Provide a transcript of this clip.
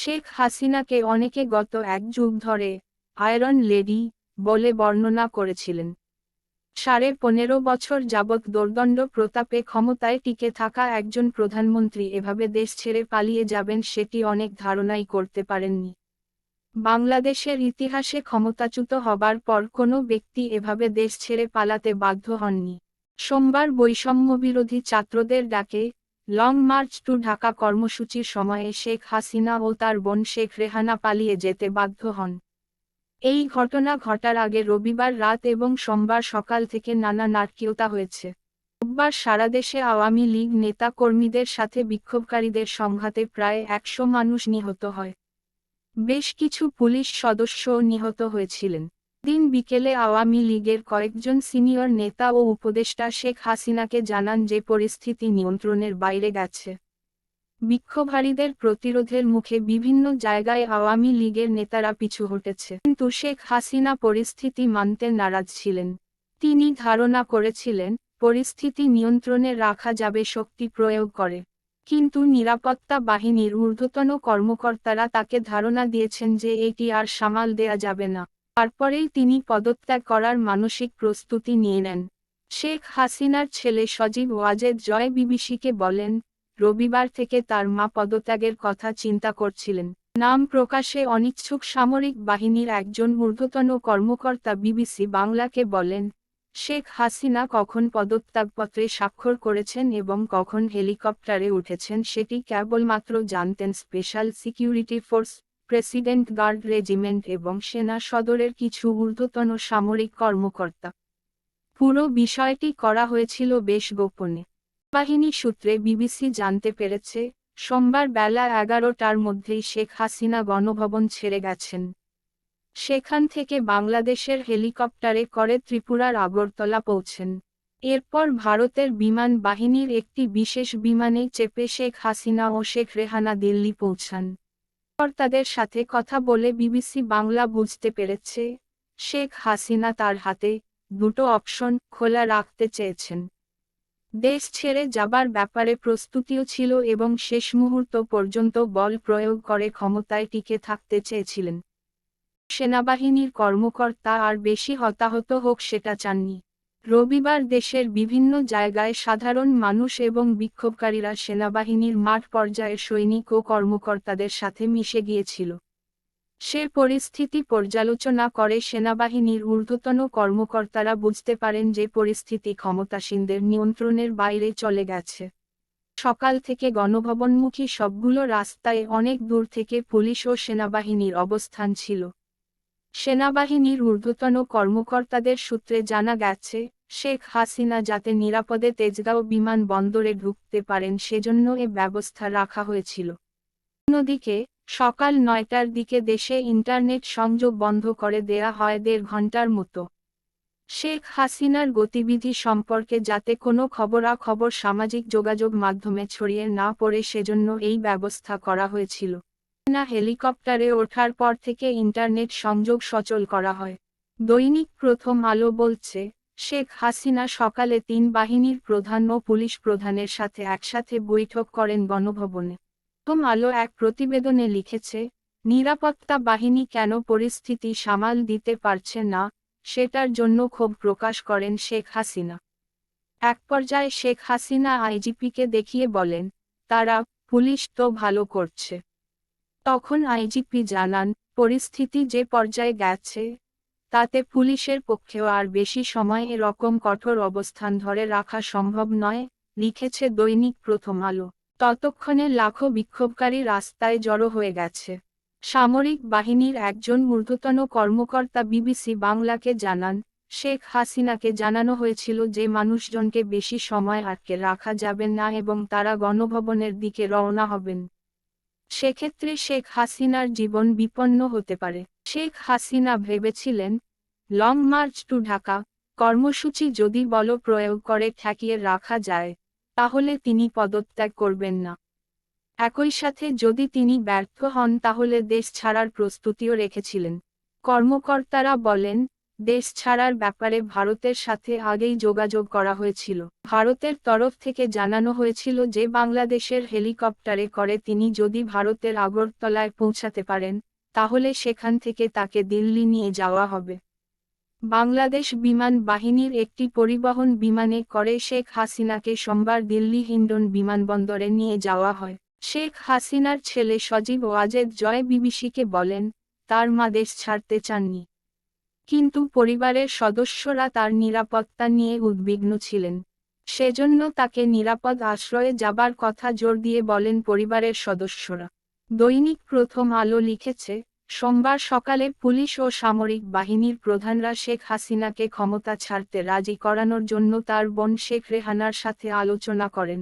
শেখ হাসিনাকে অনেকে গত এক যুগ ধরে আয়রন লেডি বলে বর্ণনা করেছিলেন। সাড়ে পনেরো বছর যাবৎ দোর্দণ্ড প্রতাপে ক্ষমতায় টিকে থাকা একজন প্রধানমন্ত্রী এভাবে দেশ ছেড়ে পালিয়ে যাবেন সেটি অনেক ধারণাই করতে পারেননি। বাংলাদেশের ইতিহাসে ক্ষমতাচ্যুত হবার পর কোনো ব্যক্তি এভাবে দেশ ছেড়ে পালাতে বাধ্য হননি। সোমবার বৈষম্যবিরোধী ছাত্রদের ডাকে লং মার্চ টু ঢাকা কর্মসূচির সময়ে শেখ হাসিনা ও তার বোন শেখ রেহানা পালিয়ে যেতে বাধ্য হন। এই ঘটনা ঘটার আগে রবিবার রাত এবং সোমবার সকাল থেকে নানা নাটকীয়তা হয়েছে। রোববার সারা দেশে আওয়ামী লীগ নেতা কর্মীদের সাথে বিক্ষোভকারীদের সংঘাতে প্রায় একশো মানুষ নিহত হয়। বেশ কিছু পুলিশ সদস্যও নিহত হয়েছিলেন। দিন বিকেলে আওয়ামী লীগের কয়েকজন সিনিয়র নেতা ও উপদেষ্টা শেখ হাসিনাকে জানান যে পরিস্থিতি নিয়ন্ত্রণের বাইরে গেছে। বিক্ষোভারীদের প্রতিরোধের মুখে বিভিন্ন জায়গায় আওয়ামী লীগের নেতারা পিছু হটেছে। কিন্তু শেখ হাসিনা পরিস্থিতি মানতে নারাজ ছিলেন। তিনি ধারণা করেছিলেন, পরিস্থিতি নিয়ন্ত্রণে রাখা যাবে শক্তি প্রয়োগ করে। কিন্তু নিরাপত্তা বাহিনীর ঊর্ধ্বতন কর্মকর্তারা তাকে ধারণা দিয়েছেন যে এটি আর সামাল দেয়া যাবে না। তারপরেই তিনি পদত্যাগ করার মানসিক প্রস্তুতি নিয়ে নেন। শেখ হাসিনার ছেলে সজীব ওয়াজেদ জয় বিবিসিকে বলেন, রবিবার থেকে তার মা পদত্যাগের কথা চিন্তা করছিলেন। নাম প্রকাশে অনিচ্ছুক সামরিক বাহিনীর একজন ঊর্ধ্বতন কর্মকর্তা বিবিসি বাংলাকে বলেন, শেখ হাসিনা কখন পদত্যাগপত্রে স্বাক্ষর করেছেন এবং কখন হেলিকপ্টারে উঠেছেন সেটি কেবলমাত্র জানতেন special security force president guard regiment এবং সেনা সদরের কিছু ঊর্ধ্বতন সামরিক কর্মকর্তা। পুরো বিষয়টি করা হয়েছিল বেশ গোপনে। বাহিনী সূত্রে বিবিসি জানতে পেরেছে, সোমবার বেলা এগারোটার মধ্যেই শেখ হাসিনা গণভবন ছেড়ে গেছেন। সেখান থেকে বাংলাদেশের হেলিকপ্টারে করে ত্রিপুরার আগরতলা পৌঁছেন। এরপর ভারতের বিমান বাহিনীর একটি বিশেষ বিমানে চেপে শেখ হাসিনা ও শেখ রেহানা দিল্লি পৌঁছান। কর্তাদের সাথে কথা বলে বিবিসি বাংলা বুঝতে পেরেছে, শেখ হাসিনা তার হাতে দুটো অপশন খোলা রাখতে চেয়েছেন। দেশ ছেড়ে যাবার ব্যাপারে প্রস্তুতিও ছিল এবং শেষ মুহূর্ত পর্যন্ত বল প্রয়োগ করে ক্ষমতায় টিকে থাকতে চেয়েছিলেন। সেনাবাহিনীর কর্মকর্তা আর বেশি হতাহত হোক সেটা চাননি। রবিবার দেশের বিভিন্ন জায়গায় সাধারণ মানুষ এবং বিক্ষোভকারীরা সেনাবাহিনীর মাঠ পর্যায়ে সৈনিক ও কর্মকর্তাদের সাথে মিশে গিয়েছিল। সে পরিস্থিতি পর্যালোচনা করে সেনাবাহিনীর ঊর্ধ্বতন কর্মকর্তারা বুঝতে পারেন যে পরিস্থিতি ক্ষমতাসীনদের নিয়ন্ত্রণের বাইরে চলে গেছে। সকাল থেকে গণভবনমুখী সবগুলো রাস্তায় অনেক দূর থেকে পুলিশ ও সেনাবাহিনীর অবস্থান ছিল। সেনাবাহিনীর ঊর্ধ্বতন কর্মকর্তাদের সূত্রে জানা গেছে, শেখ হাসিনা যাতে নিরাপদে তেজগাঁও বিমান বন্দরে ঢুকতে পারেন সেজন্য এ ব্যবস্থা রাখা হয়েছিল। অন্যদিকে, সকাল নয়টার দিকে দেশে ইন্টারনেট সংযোগ বন্ধ করে দেয়া হয় দেড় ঘণ্টার মতো। শেখ হাসিনার গতিবিধি সম্পর্কে যাতে কোনো খবরাখবর সামাজিক যোগাযোগ মাধ্যমে ছড়িয়ে না পড়ে সেজন্য এই ব্যবস্থা করা হয়েছিল। না হেলিকপ্টারে ওঠার পর থেকে ইন্টারনেট সংযোগ সচল করা হয়। দৈনিক প্রথম আলো বলছে, শেখ হাসিনা সকালে তিন বাহিনীর প্রধান ও পুলিশ প্রধানের সাথে একসাথে বৈঠক করেন গণভবনে প্রথম আলো এক প্রতিবেদনে লিখেছে, নিরাপত্তা বাহিনী কেন পরিস্থিতি সামাল দিতে পারছে না, সেটার জন্য ক্ষোভ প্রকাশ করেন শেখ হাসিনা। এক পর্যায়ে শেখ হাসিনা আইজিপিকে দেখিয়ে বলেন, তারা পুলিশ তো ভালো করছে। তখন আইজিপি জানান, পরিস্থিতি যে পর্যায়ে গেছে, তাতে পুলিশের পক্ষেও আর বেশি সময় এরকম কঠোর অবস্থান ধরে রাখা সম্ভব নয়, লিখেছে দৈনিক প্রথম আলো। ততক্ষণে লাখো বিক্ষোভকারী রাস্তায় জড়ো হয়ে গেছে। সামরিক বাহিনীর একজন ঊর্ধ্বতন কর্মকর্তা বিবিসি বাংলাকে জানান, শেখ হাসিনাকে জানানো হয়েছিল যে মানুষজনকে বেশি সময় আটকে রাখা যাবে না এবং তারা গণভবনের দিকে রওনা হবেন। সেক্ষেত্রে শেখ হাসিনার জীবন বিপন্ন হতে পারে। শেখ হাসিনা ভেবেছিলেন, লং মার্চ টু ঢাকা, কর্মসূচি যদি বল প্রয়োগ করে ঠেকিয়ে রাখা যায়, তাহলে তিনি পদত্যাগ করবেন না। একই সাথে যদি তিনি ব্যর্থ হন তাহলে দেশ ছাড়ার প্রস্তুতিও রেখেছিলেন। কর্মকর্তারা বলেন দেশ ছাড়ার ব্যাপারে ভারতের সাথে আগেই যোগাযোগ করা হয়েছিল। ভারতের তরফ থেকে জানানো হয়েছিল যে বাংলাদেশের হেলিকপ্টারে করে তিনি যদি ভারতের আগরতলায় পৌঁছাতে পারেন, তাহলে সেখান থেকে তাকে দিল্লি নিয়ে যাওয়া হবে। বাংলাদেশ বিমান বাহিনীর একটি পরিবহন বিমানে করে শেখ হাসিনাকে সোমবার দিল্লি হিন্ডন বিমানবন্দরে নিয়ে যাওয়া হয়। শেখ হাসিনার ছেলে সজীব ওয়াজেদ জয় বিবিসিকে বলেন, তার মা দেশ ছাড়তে চাননি। কিন্তু পরিবারের সদস্যরা তার নিরাপত্তা নিয়ে উদ্বিগ্ন ছিলেন। সেজন্য তাকে নিরাপদ আশ্রয়ে যাবার কথা জোর দিয়ে বলেন পরিবারের সদস্যরা। দৈনিক প্রথম আলো লিখেছে, সোমবার সকালে পুলিশ ও সামরিক বাহিনীর প্রধানরা শেখ হাসিনাকে ক্ষমতা ছাড়তে রাজি করানোর জন্য তার বোন শেখ রেহানার সাথে আলোচনা করেন।